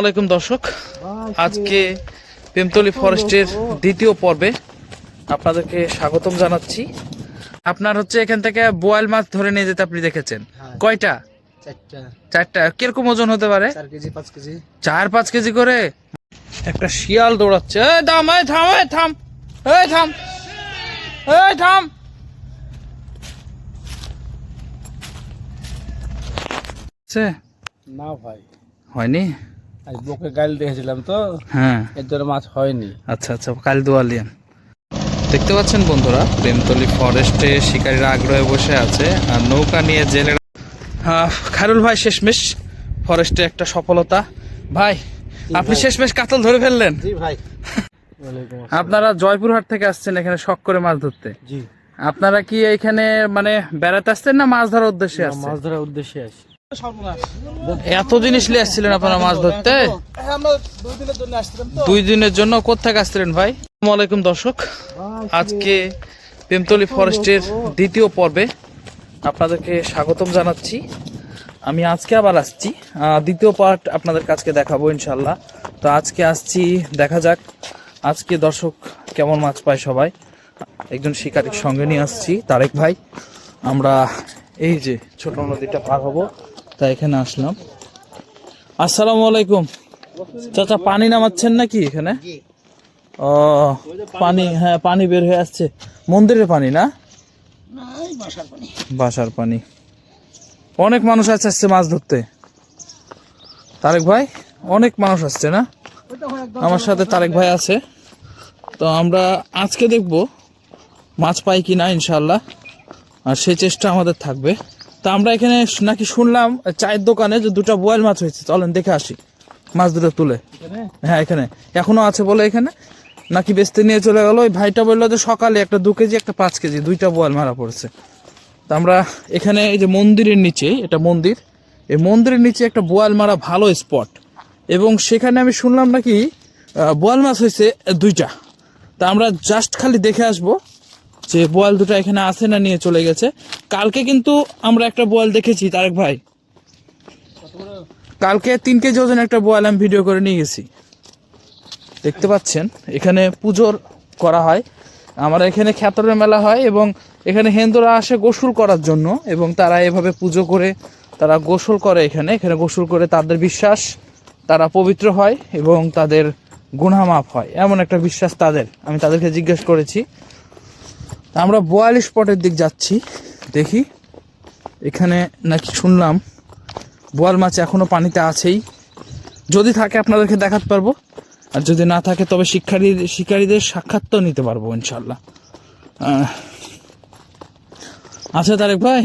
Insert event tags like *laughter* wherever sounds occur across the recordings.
আলাইকুম দর্শক। আজকে প্রেমতলি ফরেস্টের দ্বিতীয় পর্বে আপনাদেরকে স্বাগতম জানাচ্ছি। আপনার হচ্ছে এখান থেকে বোয়াল মাছ ধরে নিয়ে যেতে আপনি দেখেছেন। হ্যাঁ। কয়টা? চারটা। কীরকম ওজন হতে পারে? চার পাঁচ কেজি। করে? একটা শিয়াল দৌড়াচ্ছে। দাম এই থাম এই থাম। এই থাম। এই থাম। না ভাই। হয়নি? বকে গাল দিয়েছিলাম তো হ্যাঁ। এর জন্য মাছ হয়নি। আচ্ছা আচ্ছা কাল দোয়ালিয়ান। দেখতে পাচ্ছেন বন্ধুরা প্রেমতলি ফরেস্টে শিকারীরা আগ্রহে বসে আছে আর নৌকা নিয়ে জেলে খায়রুল ভাই শেষমেশ ফরেস্টে একটা সফলতা। ভাই আপনি শেষমেশ কাতল ধরে ফেললেন। জি ভাই। আপনারা জয়পুরহাট থেকে আসছেন এখানে শখ করে মাছ ধরতে। জি। আপনারা কি এখানে মানে বেড়াতে আসছেন না মাছ ধরার উদ্দেশ্যে মাছ ধরার উদ্দেশ্যে আসি। এত জিনিস নিয়ে আসছিলেন আপনারা মাছ ধরতে? দুই দিনের জন্য আসছিলাম তো। দুই দিনের জন্য কোথেকে আসছিলেন ভাই? আলাইকুম দর্শক। আজকে প্রেমতলি ফরেস্টের দ্বিতীয় পর্বে আপনাদেরকে স্বাগতম জানাচ্ছি। আমি আজকে আবার আসছি। আহ, দ্বিতীয় পার্ট আপনাদের কাছকে দেখাবো ইনশাল্লাহ তো আজকে আসছি দেখা যাক। আজকে দর্শক কেমন মাছ পায় সবাই। একজন শিকারির সঙ্গে নিয়ে আসছি তারেক ভাই। আমরা এই যে ছোট নদীটা পার হব। তাই এখানে আসলাম। আসসালামু আলাইকুম। চাচা পানি নামাচ্ছেন নাকি এখানে? ও পানি হ্যাঁ পানি বের হয়ে আসছে। মন্দিরের পানি না? বাসার পানি। অনেক মানুষ আছে আসছে মাছ ধরতে। তারেক ভাই অনেক মানুষ আসছে না? আমার সাথে তারেক ভাই আছে। তো আমরা আজকে দেখব মাছ পাই কি না ইনশাল্লাহ আর সেই চেষ্টা আমাদের থাকবে। তা আমরা এখানে নাকি শুনলাম চায়ের দোকানে যে দুটো বোয়াল মাছ হয়েছে। চলেন দেখে আসি। মাছ দুটো তুলে। হ্যাঁ এখানে। এখনও আছে বলে এখানে। নাকি বেচতে নিয়ে চলে গেল। ওই ভাইটা বলল যে সকালে একটা দু কেজি একটা পাঁচ কেজি দুইটা বোয়াল মারা পড়েছে। তা আমরা এখানে এই যে মন্দিরের নিচে এটা মন্দির। এই মন্দিরের নিচে একটা বোয়াল মারা ভালো স্পট। এবং সেখানে আমি শুনলাম নাকি বোয়াল মাছ হয়েছে দুইটা। তা আমরা জাস্ট খালি দেখে আসব। যে বোয়াল দুটো এখানে আছে না নিয়ে চলে গেছে। কালকে কিন্তু আমরা একটা বোয়াল দেখেছি, তারেক ভাই। কালকে তিন কেজি ওজন একটা বোয়াল আমি ভিডিও করে নিয়ে গেছি। দেখতে পাচ্ছেন, এখানে পুজোর করা হয়। আমার এখানে খ্যাতরের মেলা হয় এবং এখানে হিন্দুরা আসে গোসল করার জন্য এবং তারা এভাবে পুজো করে, তারা গোসল করে এখানে। এখানে গোসল করে তাদের বিশ্বাস, তারা পবিত্র হয় এবং তাদের গুণামাপ হয়। এমন একটা বিশ্বাস তাদের। আমি তাদেরকে জিজ্ঞেস করেছি। আমরা বোয়ালি স্পটের দিক যাচ্ছি, দেখি। এখানে নাকি শুনলাম, বোয়াল মাছ এখনও পানিতে আছেই। যদি থাকে আপনাদেরকে দেখাতে পারব, আর যদি না থাকে তবে শিক্ষারী, শিকারীদের সাক্ষাৎ নিতে পারব ইনশাল্লাহ আচ্ছা তারেক ভাই?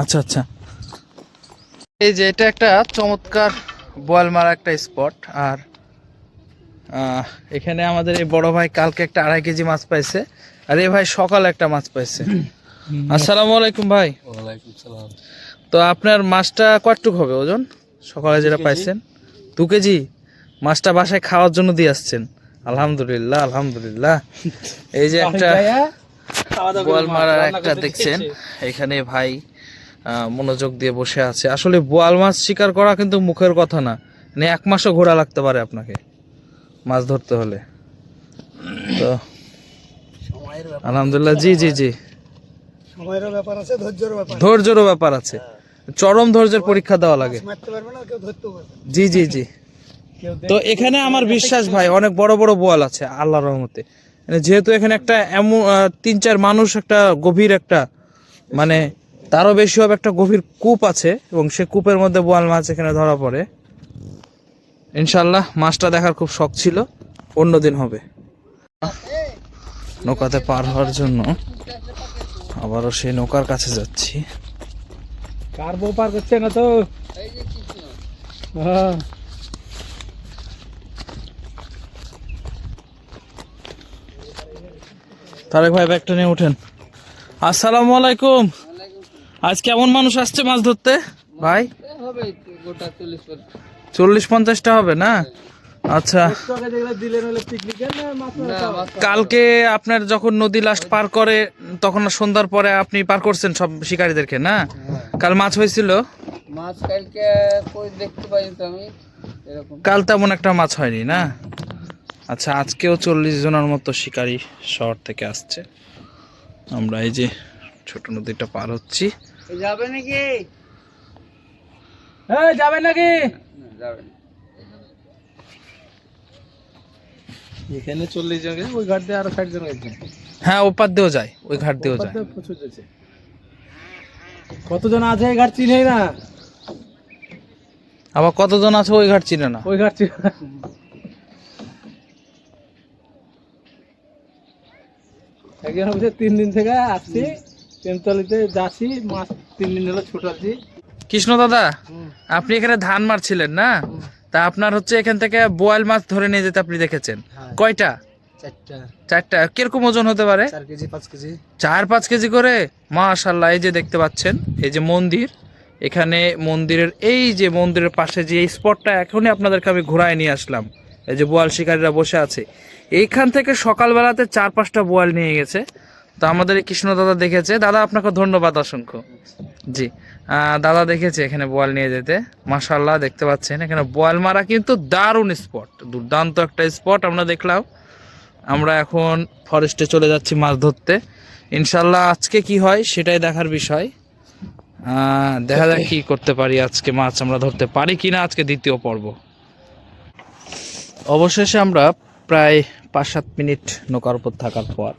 আচ্ছা আচ্ছা। এই যে এটা একটা চমৎকার বোয়াল মারা একটা স্পট, আর এখানে আমাদের এই বড় ভাই কালকে একটা আড়াই কেজি মাছ পাইছে। আর এই ভাই সকালে একটা মাছ পাইছে। আসসালামু আলাইকুম ভাই। তো আপনার মাছটা কতটুক হবে ওজন? সকালে যেটা পাইছেন দু কেজি? মাছটা বাসায় খাওয়ার জন্য দিয়ে আসছেন। আলহামদুলিল্লাহ আলহামদুলিল্লাহ। *laughs* এই যে একটা বোয়াল মারার একটা দেখছেন। এখানে ভাই আহ, মনোযোগ দিয়ে বসে আছে। আসলে বোয়াল মাছ শিকার করা কিন্তু মুখের কথা না। মানে এক মাসও ঘোরা লাগতে পারে আপনাকে। মাছ ধরতে হলে। তো আলহামদুলিল্লাহ জি জি জি। সময়েরও ব্যাপার আছে ধৈর্যেরও ব্যাপার ধৈর্যেরও ব্যাপার আছে। চরম ধৈর্যের পরীক্ষা দেওয়া লাগে। জি জি জি। তো এখানে আমার বিশ্বাস ভাই অনেক বড় বড় বোয়াল আছে আল্লাহর রহমতে। মানে যেহেতু এখানে একটা এমন তিন চার মানুষ একটা গভীর একটা মানে তারও বেশি হবে একটা গভীর কূপ আছে এবং সে কূপের মধ্যে বোয়াল মাছ এখানে ধরা পড়ে। ইনশাল্লাহ মাছটা দেখার খুব শখ ছিল। অন্যদিন হবে। নৌকাতে পার হওয়ার জন্য আবারও সেই নৌকার কাছে যাচ্ছি। কার বউ পার করছে না তো? হ্যাঁ। তারেক ভাই ব্যাগটা নিয়ে উঠেন। আসসালামু আলাইকুম। আজ কেমন মানুষ আসছে মাছ ধরতে? ভাই? চল্লিশ পঞ্চাশটা হবে না? আচ্ছা। কালকে আপনার যখন নদী লাস্ট পার করে তখন সন্ধ্যার পরে আপনি পার করছেন সব শিকারীদেরকে না? কাল মাছ হয়েছিল? মাছ কালকে কই দেখতে পাই আমি কাল তেমন একটা মাছ হয়নি না? আচ্ছা আজকেও চল্লিশ জনের মতো শিকারী শহর থেকে আসছে। আমরা এই যে ছোট নদীটা পার হচ্ছি। এ যাবে নাকি? এই যাবে নাকি? এখানে চল্লিশ জন গেছে ওই ঘাট দিয়ে আরও ষাট জন গেছে। হ্যাঁ ওপার দিয়েও যায় ওই ঘাট দিয়েও যায়। প্রচুর কতজন আছে এই ঘাট চিনেই না? আবার কতজন আছে ওই ঘাট চিনে না? ওই ঘাট চিনে না। একজন হচ্ছে তিন দিন থেকে আসছি তেমতলিতে যাচ্ছি মাছ তিন দিন হলো ছুটাচ্ছি কৃষ্ণ দাদা আপনি এখানে ধান মারছিলেন না? তা আপনার হচ্ছে এখান থেকে বোয়াল মাছ ধরে নিয়ে যেতে আপনি দেখেছেন। হ্যাঁ। কয়টা? চারটা। চারটা। কীরকম ওজন হতে পারে? চার পাঁচ কেজি। করে? মাশাল্লাহ এই যে দেখতে পাচ্ছেন এই যে মন্দির। এখানে মন্দিরের এই যে মন্দিরের পাশে যে এই স্পটটা এখনই আপনাদেরকে আমি ঘোরায় নিয়ে আসলাম। এই যে বোয়াল শিকারীরা বসে আছে। এইখান থেকে সকালবেলাতে চার পাঁচটা বোয়াল নিয়ে গেছে। তো আমাদের কৃষ্ণ দাদা দেখেছে। দাদা, আপনাকে ধন্যবাদ অসংখ্য। জি। দাদা দেখেছে এখানে বোয়াল নিয়ে যেতে। মাশাল্লাহ দেখতে পাচ্ছেন। এখানে বোয়াল মারা কিন্তু দারুণ স্পট। দুর্দান্ত একটা স্পট, আমরা দেখলাম। আমরা এখন ফরেস্টে চলে যাচ্ছি মাছ ধরতে। ইনশাল্লাহ আজকে কি হয় সেটাই দেখার বিষয়। দেখা যাক কি করতে পারি আজকে মাছ আমরা ধরতে পারি কিনা আজকে দ্বিতীয় পর্ব। অবশেষে আমরা প্রায় পাঁচ সাত মিনিট নৌকার উপর থাকার পর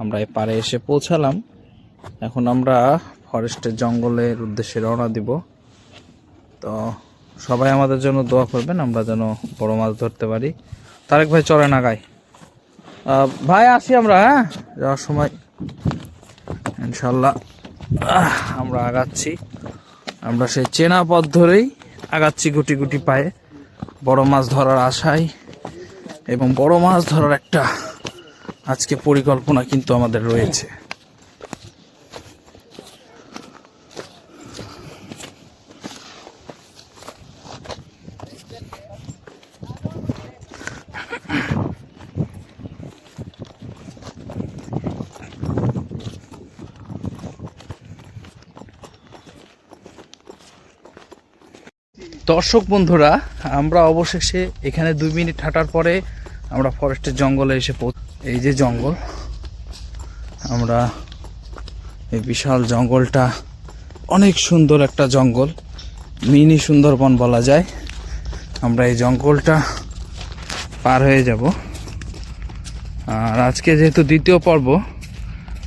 আমরা এই পাড়ে এসে পৌঁছালাম। এখন আমরা ফরেস্টের জঙ্গলের উদ্দেশ্যে রওনা দিব। তো সবাই আমাদের জন্য দোয়া করবেন, আমরা যেন বড় মাছ ধরতে পারি। তারেক ভাই চলে না গাই ভাই, আসি আমরা হ্যাঁ? যাওয়ার সময়। ইনশাল্লাহ। আমরা আগাচ্ছি। আমরা সেই চেনা পথ ধরেই আগাচ্ছি গুটি গুটি পায়ে। বড় মাছ ধরার আশায় এবং বড় মাছ ধরার একটা আজকে পরিকল্পনা কিন্তু আমাদের রয়েছে। দর্শক বন্ধুরা, আমরা অবশেষে এখানে দুই মিনিট হাঁটার পরে আমরা ফরেস্টের জঙ্গলে এসে পৌঁছ এই যে জঙ্গল, আমরা এই বিশাল জঙ্গলটা, অনেক সুন্দর একটা জঙ্গল, মিনি সুন্দরবন বলা যায়। আমরা এই জঙ্গলটা পার হয়ে যাব। আর আজকে যেহেতু দ্বিতীয় পর্ব,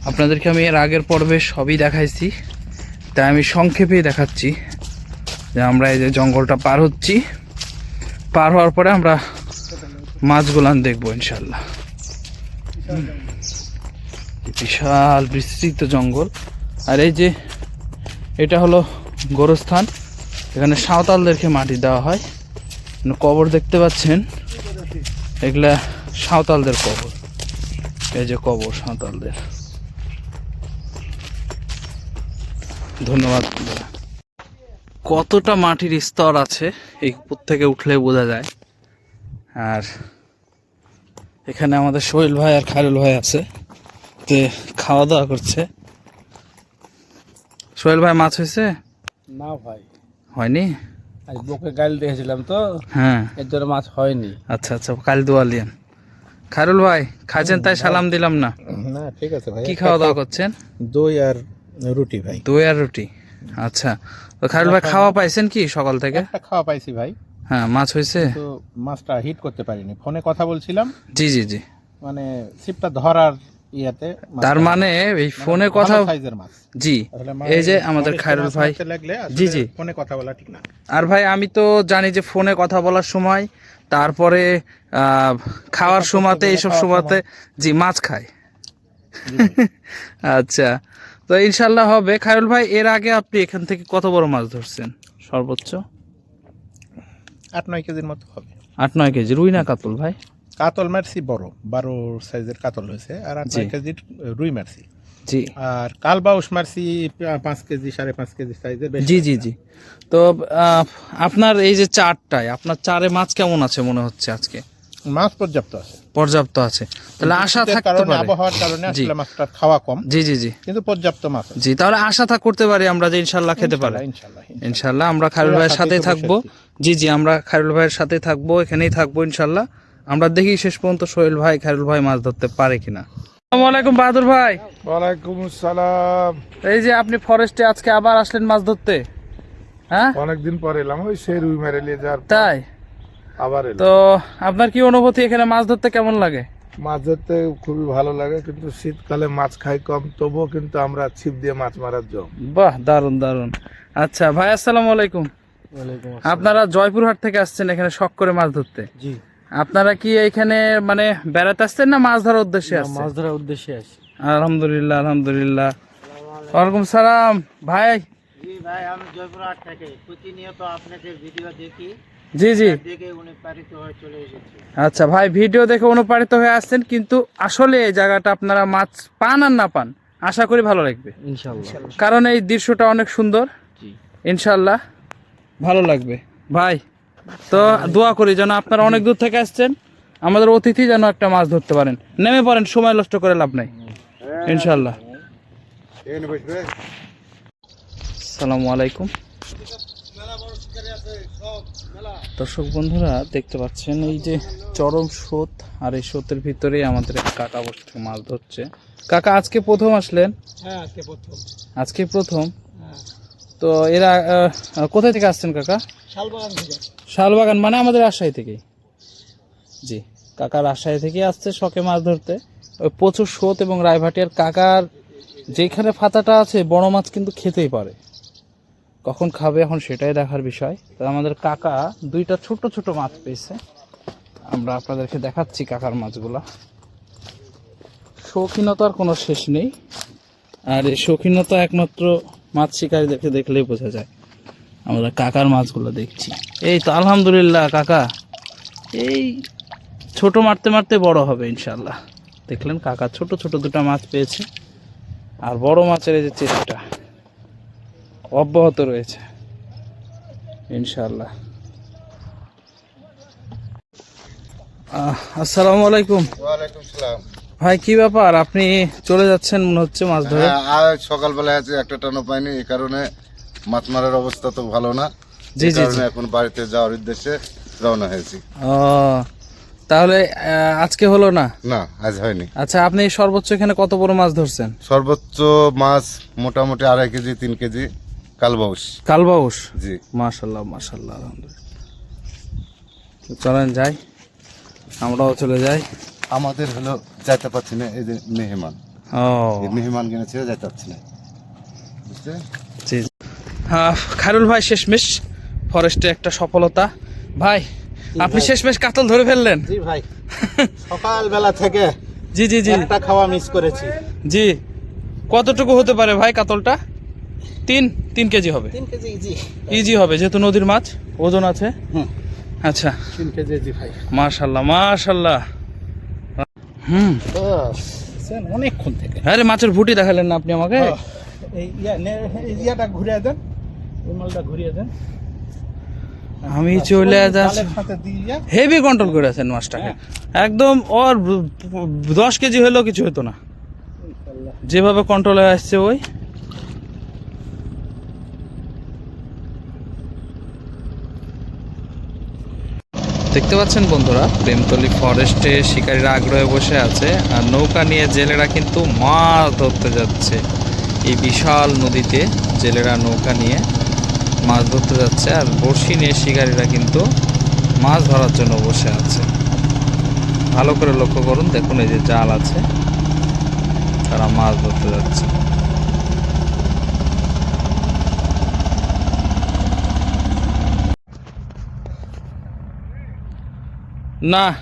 আপনাদেরকে আমি এর আগের পর্বে সবই দেখাইছি, তাই আমি সংক্ষেপেই দেখাচ্ছি যে আমরা এই যে জঙ্গলটা পার হচ্ছি। পার হওয়ার পরে আমরা মাছগুলান দেখব, ইনশাল্লাহ। বিশাল বিস্তৃত জঙ্গল। আর এই যে এটা হলো গোরস্থান। এখানে সাঁওতালদেরকে মাটি দেওয়া হয়। কবর দেখতে পাচ্ছেন। এগুলা সাঁওতালদের কবর। এই যে কবর সাঁওতালদের। ধন্যবাদ। কতটা মাটির স্তর আছে, এই থেকে উঠলে বোঝা যায়। আর এখানে আমাদের সোহেল ভাই আর খায়রুল ভাই আছে। তে খাওয়া দাওয়া করছে। সোহেল ভাই মাছ হয়েছে? না ভাই। হয়নি? আজ বকে গাল দিয়েছিলাম তো। হ্যাঁ। এর জন্য মাছ হয়নি। আচ্ছা আচ্ছা কাল দোয়ালিয়ান খায়রুল ভাই খাইছেন তাই সালাম দিলাম না? না ঠিক আছে ভাই। কি খাওয়া দাওয়া করছেন? দই আর রুটি ভাই। দই আর রুটি। আচ্ছা। তো খায়রুল ভাই খাওয়া পাইছেন কি সকাল থেকে? খাওয়া পাইছি ভাই। হ্যাঁ মাছ হয়েছে। তো মাছটা হিট করতে পারিনি। ফোনে কথা বলছিলাম। জি জি জি। মানে ছিপটা ধরার ইয়াতে তার মানে এই ফোনে কথা সাইজের মাছ। জি। এই যে আমাদের খায়রুল ভাই। জি, জি। ফোনে কথা বলা ঠিক না। আর ভাই আমি তো জানি যে ফোনে কথা বলার সময় তারপরে আহ, খাওয়ার সময়তে এইসব সময়তে জি মাছ খায়। *laughs* আচ্ছা। তো ইনশাল্লাহ হবে। খায়রুল ভাই এর আগে আপনি এখান থেকে কত বড় মাছ ধরছেন? সর্বোচ্চ? আট নয় কেজির মতো হবে। আট নয় কেজি। রুই না কাতল ভাই? কাতল মার্সি বড় বারো সাইজের কাতল হয়েছে আর আট। নয় কেজির রুই মার্সি জি। আর কালবাউস মারছি মার্সি পাঁচ কেজি সাড়ে পাঁচ কেজি সাইজের জি জি জি। তো আপনার এই যে চারটায় আপনার চারে মাছ কেমন আছে মনে হচ্ছে আজকে? মাছ পর্যাপ্ত আছে। পর্যাপ্ত আছে। তাহলে আশা থাকতে পারে। আবহাওয়ার কারণে আসলে মাছটা খাওয়া কম। জি জি জি। কিন্তু পর্যাপ্ত মাছ জি তাহলে আশা থাক করতে পারি আমরা যে ইনশাল্লাহ খেতে পারি ইনশাল্লাহ আমরা খায়রুল ভাইয়ের সাথেই থাকব। জি জি আমরা খায়রুল ভাইয়ের সাথেই থাকব এখানেই থাকব ইনশাল্লাহ। আমরা দেখি শেষ পর্যন্ত সোহেল ভাই খায়রুল ভাই মাছ ধরতে পারে কিনা। আসসালামু বাহাদুর ভাই। ওয়ালাইকুম আসসালাম। এই যে আপনি ফরেস্টে আজকে আবার আসলেন মাছ ধরতে হ্যাঁ? অনেকদিন পরে এলাম ওই সেই রুই মেরে নিয়ে যাওয়ার তাই? আবার তো আপনার কি অনুভূতি এখানে মাছ ধরতে কেমন লাগে? মাছ ধরতে খুবই ভালো লাগে কিন্তু শীতকালে মাছ খাই কম তবুও কিন্তু আমরা ছিপ দিয়ে মাছ মারার জম বাহ দারুণ দারুণ আচ্ছা ভাই আসসালামু আলাইকুম। আপনারা জয়পুরহাট থেকে আসছেন এখানে শখ করে মাছ ধরতে? জি। আপনারা কি এখানে মানে বেড়াতে আসছেন না মাছ ধরার উদ্দেশ্যে আসছেন? মাছ ধরার উদ্দেশ্যে আসি আলহামদুলিল্লাহ আলহামদুলিল্লাহ। ওয়ালাইকুম সালাম। ভাই। জি ভাই আমি জয়পুরহাট থেকে। প্রতিনিয়ত আপনাদের ভিডিও দেখি। জি জি। দেখে অনুপ্রাণিত হয়ে চলে এসেছি। আচ্ছা ভাই ভিডিও দেখে অনুপ্রাণিত হয়ে আসছেন কিন্তু আসলে এই জায়গাটা আপনারা মাছ পান আর না পান আশা করি ভালো লাগবে। কারণ এই দৃশ্যটা অনেক সুন্দর। ইনশাল্লাহ। ভালো লাগবে। ভাই তো দোয়া করি যেন আপনারা অনেক দূর থেকে আসছেন আমাদের অতিথি যেন একটা মাছ ধরতে পারেন। নেমে পড়েন সময় নষ্ট করে লাভ নাই। ইনশাল্লাহ। সালামু আলাইকুম। দর্শক বন্ধুরা দেখতে পাচ্ছেন এই যে চরম স্রোত আর এই স্রোতের ভিতরেই আমাদের কাকা বসে থেকে মাছ ধরছে। কাকা আজকে প্রথম আসলেন? হ্যাঁ আজকে প্রথম। তো এরা কোথায় থেকে আসছেন কাকা? শালবাগান মানে আমাদের রাজশাহী থেকেই। জি কাকা রাজশাহী থেকে আসছে শখে মাছ ধরতে। ওই প্রচুর স্রোত এবং রায়ভাটিয়ার কাকার যেখানে ফাতাটা আছে বড় মাছ কিন্তু খেতেই পারে। কখন খাবে এখন সেটাই দেখার বিষয়। তো আমাদের কাকা দুইটা ছোট ছোট মাছ পেয়েছে। আমরা আপনাদেরকে দেখাচ্ছি কাকার মাছগুলা। শৌখিনতার কোনো শেষ নেই। আর এই শৌখিনতা একমাত্র মাছ শিকারীদেরকে দেখলেই বোঝা যায়। আমরা কাকার মাছগুলো দেখছি। এই তো আলহামদুলিল্লাহ কাকা। এই ছোট মারতে মারতে বড় হবে ইনশাল্লাহ দেখলেন কাকা ছোট ছোট দুটো মাছ পেয়েছে। আর বড় মাছের এই যে চেষ্টা। অব্যাহত রয়েছে। ইনশাল্লাহ আসসালামু আলাইকুম। সালাম। ভাই কি ব্যাপার? আপনি চলে যাচ্ছেন মনে হচ্ছে মাছ ধরে? হ্যাঁ সকালবেলায় আছে একটা টানো পাইনি এই কারণে মাছ মারার অবস্থা তো ভালো না। জি, জি, এখন বাড়িতে যাওয়ার উদ্দেশ্যে রওনা হয়েছি। ও তাহলে আজকে হলো না? না আজ হয়নি। আচ্ছা আপনি সর্বোচ্চ এখানে কত বড় মাছ ধরছেন? সর্বোচ্চ মাছ মোটামুটি আড়াই কেজি তিন কেজি। কালবাউস। কালবাউস? জি। মাশাল্লাহ মাশাল্লাহ আলহামদুলিল্লাহ। চলেন যাই আমরাও চলে যাই। আমাদের হলো যাইতে পারছি না এই যে মেহমান। ও। এই মেহমান কিনেছে যাইতে পারছি না। বুঝছে জি জি। হ্যাঁ খায়রুল ভাই শেষমেশ। ফরেস্টে একটা সফলতা। ভাই আপনি শেষমেশ কাতল ধরে ফেললেন। জি ভাই। সকালবেলা থেকে জি জি জি। একটা খাওয়া মিস করেছি। জি। কতটুকু হতে পারে ভাই কাতলটা? তিন তিন কেজি হবে। তিন কেজি ইজি ইজি হবে যেহেতু নদীর মাছ ওজন আছে। আচ্ছা। তিন কেজি ইজি ভাই। মাশাল্লাহ মাশাল্লাহ। হুম। অনেকক্ষণ থেকে। আরে মাছের ভুটি দেখালেন না আপনি আমাকে? ইয়াটা ঘুরিয়ে দেন ঘুরিয়ে দেন। আমি চলে যাচ্ছি। হেভি কন্ট্রোল করে আছেন মাছটাকে। একদম ওর দশ কেজি হলেও কিছু হতো না। যেভাবে কন্ট্রোলে আসছে ওই। দেখতে পাচ্ছেন বন্ধুরা প্রেমতলি ফরেস্টে শিকারীরা আগ্রহে বসে আছে, আর নৌকা নিয়ে জেলেরা কিন্তু মাছ ধরতে যাচ্ছে। এই বিশাল নদীতে জেলেরা নৌকা নিয়ে মাছ ধরতে যাচ্ছে, আর বড়শি নিয়ে শিকারীরা কিন্তু মাছ ধরার জন্য বসে আছে। ভালো করে লক্ষ্য করুন, দেখুন এই যে জাল আছে, তারা মাছ ধরতে যাচ্ছে। না।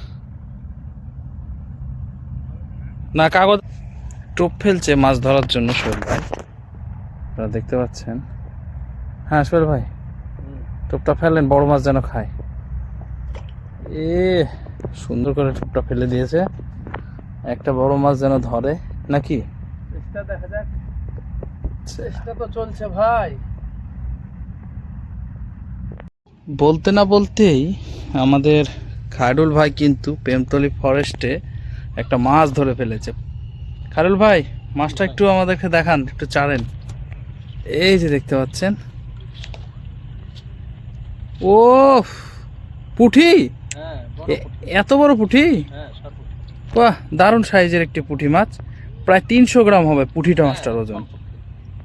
না কাগজ টোপ ফেলছে মাছ ধরার জন্য সোহেল ভাই। আপনারা দেখতে পাচ্ছেন। হ্যাঁ সোহেল ভাই। টোপটা ফেললেন বড় মাছ যেন খায়। এ সুন্দর করে টোপটা ফেলে দিয়েছে। একটা বড় মাছ যেন ধরে নাকি? দেখা যাক। চেষ্টা তো চলছে ভাই। বলতে না বলতেই আমাদের খায়রুল ভাই কিন্তু প্রেমতলি ফরেস্টে একটা মাছ ধরে ফেলেছে। খায়রুল ভাই মাছটা একটু আমাদেরকে দেখান একটু চাড়েন। এই যে দেখতে পাচ্ছেন। ও পুঠি? হ্যাঁ এত বড় পুঠি? হ্যাঁ বাহ দারুণ সাইজের একটি পুঁটি মাছ। প্রায় তিনশো গ্রাম হবে পুঁটিটা মাছটার ওজন।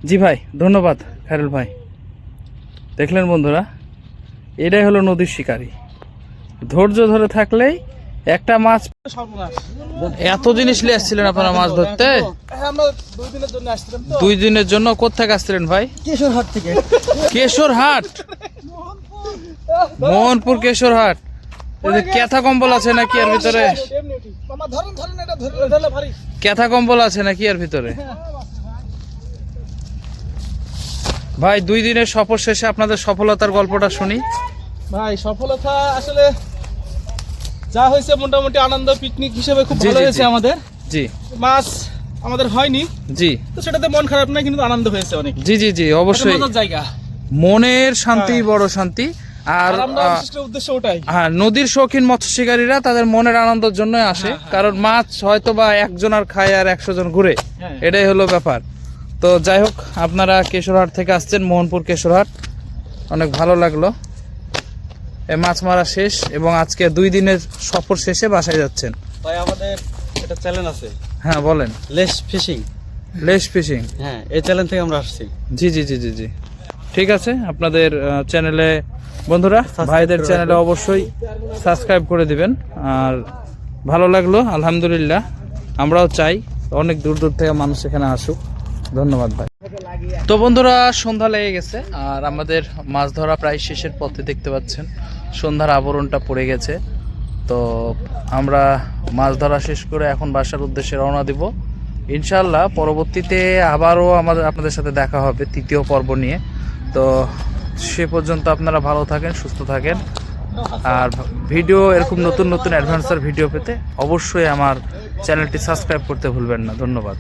জি ভাই ধন্যবাদ খায়রুল ভাই। দেখলেন বন্ধুরা এটাই হলো নদীর শিকারী। ধৈর্য ধরে থাকলেই একটা মাছ এত জিনিস নিয়ে আসছিলেন আপনারা মাছ ধরতে? দুই দিনের জন্য আসছিলাম তো দুই দিনের জন্য কোথেকে আসছিলেন ভাই? কেশরহাট থেকে। কেশরহাট? মোহনপুর কেশরহাট। এই যে ক্যাথা কম্বল আছে নাকি এর ভিতরে? মামা ধরেন ধরেন এটা ধরে ধরলে ভারী ক্যাথা কম্বল আছে নাকি এর ভিতরে? ভাই দুই দিনের সফর শেষে আপনাদের সফলতার গল্পটা শুনি। ভাই সফলতা আসলে যা হয়েছে মোটামুটি আনন্দ পিকনিক হিসেবে খুব ভালো হয়েছে আমাদের। জি। মাছ আমাদের হয়নি। জি। তো সেটাতে মন খারাপ না কিন্তু আনন্দ হয়েছে অনেক। জি জি জি অবশ্যই। জায়গা। মনের শান্তি বড় শান্তি। আর উদ্দেশ্য ওটাই। হ্যাঁ নদীর শৌখিন মৎস্য শিকারীরা তাদের মনের আনন্দের জন্যই আসে। কারণ মাছ হয়তো বা একজন আর খায় আর একশো জন ঘুরে। হ্যাঁ। এটাই হলো ব্যাপার। তো যাই হোক আপনারা কেশরহাট থেকে আসছেন মোহনপুর কেশরহাট। অনেক ভালো লাগল। মাছ মারা শেষ এবং আজকে দুই দিনের সফর শেষে বাসায় যাচ্ছেন। ভাই আমাদের একটা চ্যানেল আছে। হ্যাঁ বলেন। লেস ফিশিং। লেশ ফিশিং। হ্যাঁ এই চ্যানেল থেকে আমরা আসছি। জি জি জি জি জি। ঠিক আছে আপনাদের চ্যানেলে বন্ধুরা ভাইদের চ্যানেলে অবশ্যই সাবস্ক্রাইব করে দিবেন। আর ভালো লাগল আলহামদুলিল্লাহ। আমরাও চাই অনেক দূর দূর থেকে মানুষ এখানে আসুক। ধন্যবাদ ভাই। তো বন্ধুরা সন্ধ্যা লেগে গেছে আর আমাদের মাছ ধরা প্রায় শেষের পথে দেখতে পাচ্ছেন। সন্ধ্যার আবরণটা পড়ে গেছে। তো আমরা মাছ ধরা শেষ করে এখন বাসার উদ্দেশ্যে রওনা দিব। ইনশাল্লাহ পরবর্তীতে আবারও আমাদের, আপনাদের সাথে দেখা হবে তৃতীয় পর্ব নিয়ে। তো সে পর্যন্ত আপনারা ভালো থাকেন, সুস্থ থাকেন। আর ভিডিও এরকম নতুন নতুন অ্যাডভান্সার ভিডিও পেতে অবশ্যই আমার চ্যানেলটি সাবস্ক্রাইব করতে ভুলবেন না। ধন্যবাদ।